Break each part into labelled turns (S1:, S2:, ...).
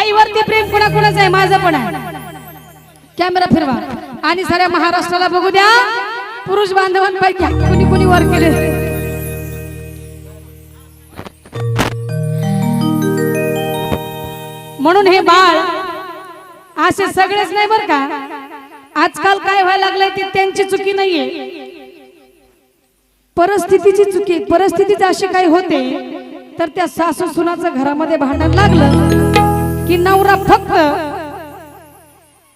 S1: आईवरती प्रेम कुणाकुणाच आहे? माझं पण आहे. कॅमेरा फिरवा. आणि साऱ्या महाराष्ट्राला बघू द्या. पुरुष बांधवांपैकी कुणी कुणी वर केले. म्हणून हे बाळ असे सगळेच नाही बर का? आजकाल काय व्हायला लागलंय ते त्यांची चुकी नाहीये. परिस्थितीची चुकी परिस्थितीच अशी काही होते तर त्या सासू सुनाचं घरामध्ये भांडण लागलं. की नवरा फक्त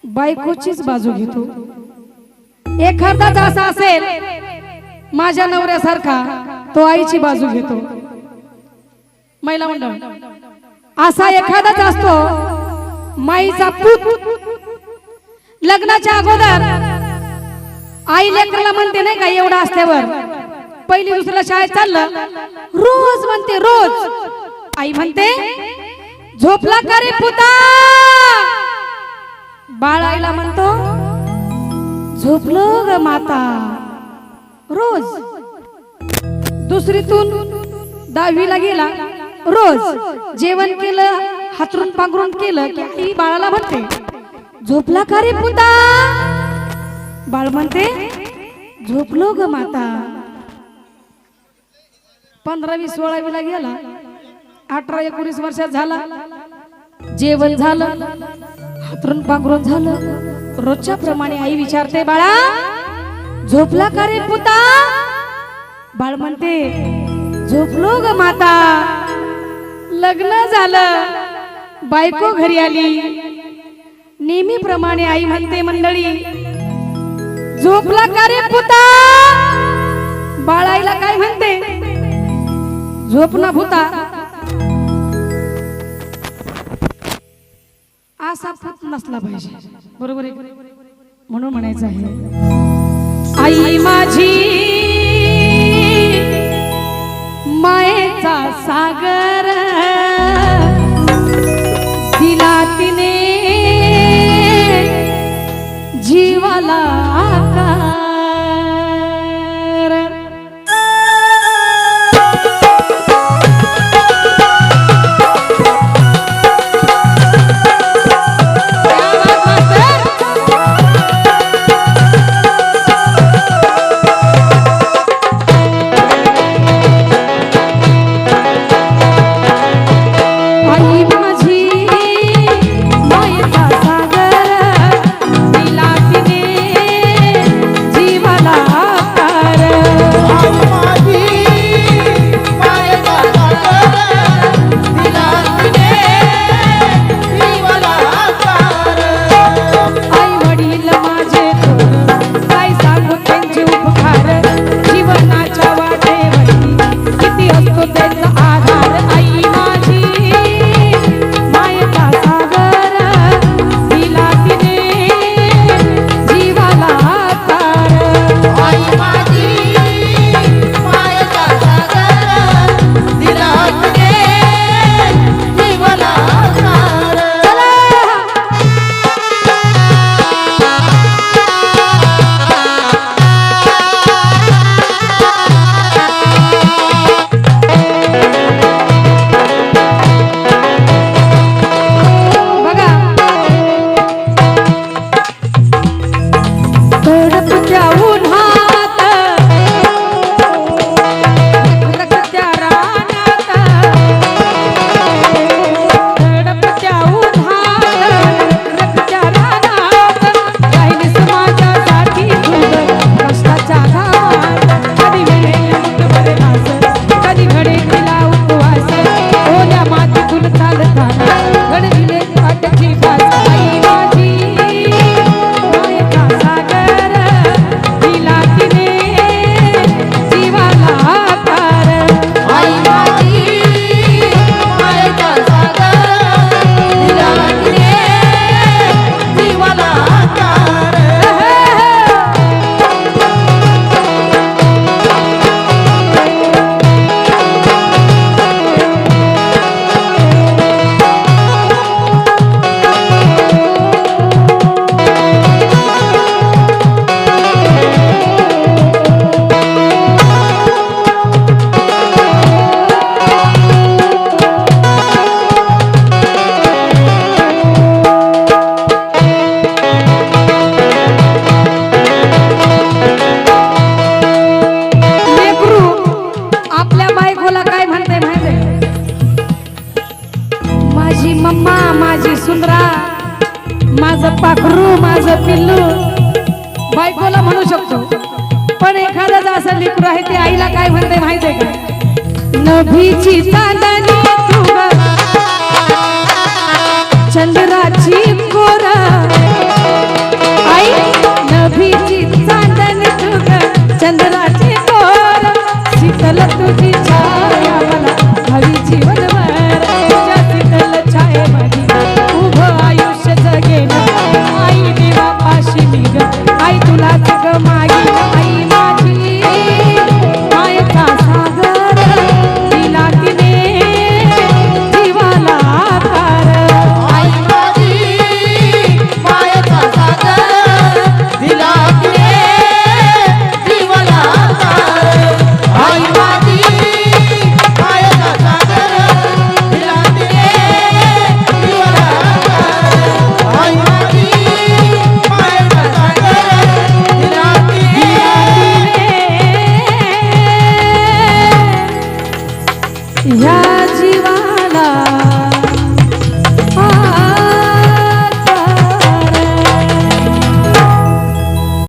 S1: बायकोचीच बाजू घेतो. एखादाच असा असेल माझ्या नवऱ्यासारखा तो आईची बाजू घेतो. महिला मंडळ असा एखादाच असतो माईचा पूत लग्नाच्या अगोदर आई लेकरला म्हणते नाही का एवढा असल्यावर पहिली दुसऱ्या शाळेत चाललं रोज म्हणते रोज. आई म्हणते झोपला करे पुता. बाळ आईला म्हणतो झोपलो ग माता. रोज. दुसरीतून दहावीला गेला. रोज. जेवण केलं हातरून पांघरून केलं की आई बाळाला म्हणते झोपला का रे पुता? बाळ म्हणते झोपलो ग माता. पंधरावी सोळावीला गेला. अठरा एकोणीस वर्षात झाला. जेवण झालं. हातरून पांघरून झालं. रोजच्या प्रमाणे आई विचारते बाळा झोपला का रे पुता? बाळ म्हणते झोपलो ग माता. लग्न झालं. बायको घरी आली. नेहमीप्रमाणे आई म्हणते मंडळी झोपला का रे पुता? बाळाईला काय म्हणते झोप ना भूता असा पुत नसला पाहिजे. बरोबर आहे म्हणून म्हणायचं आहे आई माझी मायेचा सागर दिला तिने जीवाला पाखरू माझं पिल्लू. बायकोला म्हणू शकतो. पण एखादं असं लेकरू आहे ते आईला काय म्हणते माहिती आहे का? नभीची तांदणी चंद्राची कोरा. Yeah.